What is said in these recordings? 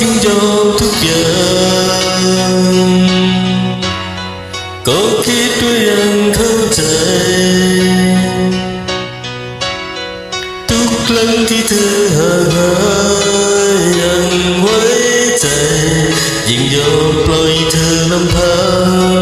ยอมทุกอย่างก็คิดว่ายังเข้าใจ ทุกครั้งที่เธอห่างหายยังไว้ใจ ยิ่งยอมปล่อยเธอลำพัง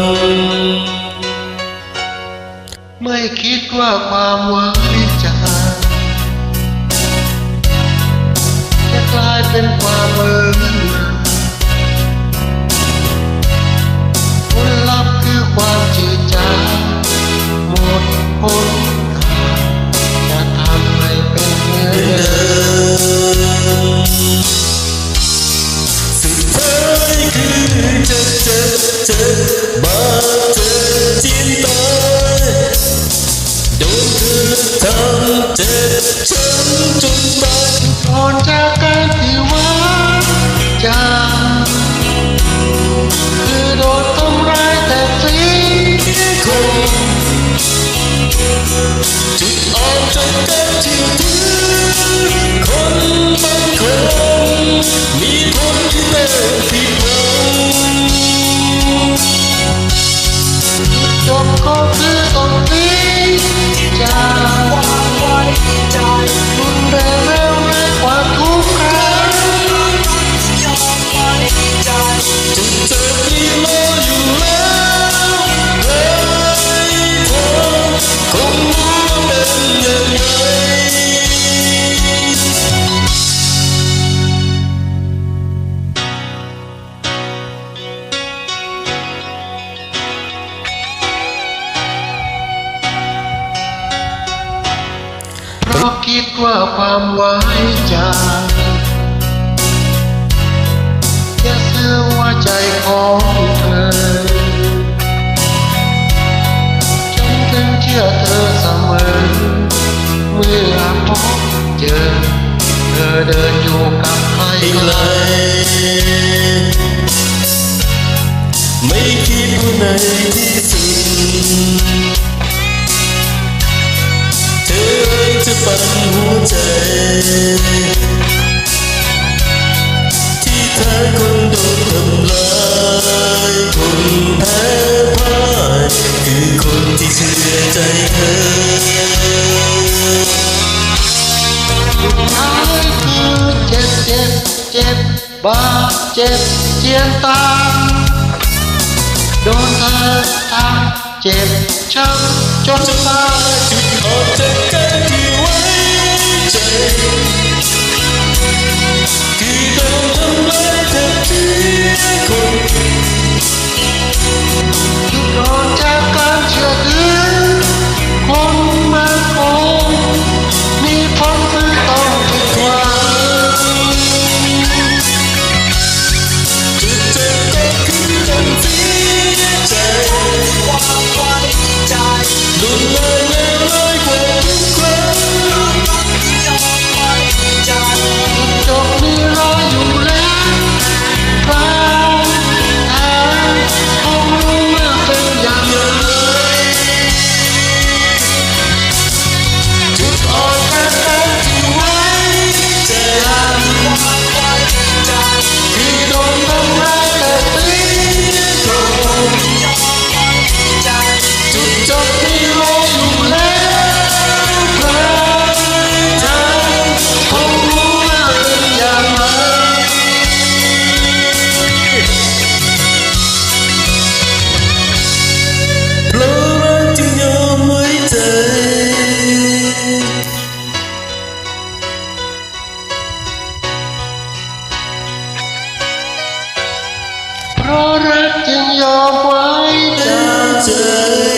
จะเการที่ถือคนบางคนมี ราะคิดว่าความไว้ใจจะซื้อว่าใจของเธอฉันถึงเชื่อเธอเสมอ เมื่อพบเจอ เธอเดินอยู่กับใครไอ้ไกไรลไม่คิดว่าในที่สุด ปันหัวใจ ที่แท้คนโดนทำลายคนแพ้พ่ายคือคนที่เชื่อใจเธอท้ายคือเจ็บเจ็บเจ็บบาดเจ็บเจียนตามโดนเธอทำเจ็บช้ำจนตายจุดอ่อนจ tiếng gió quái trời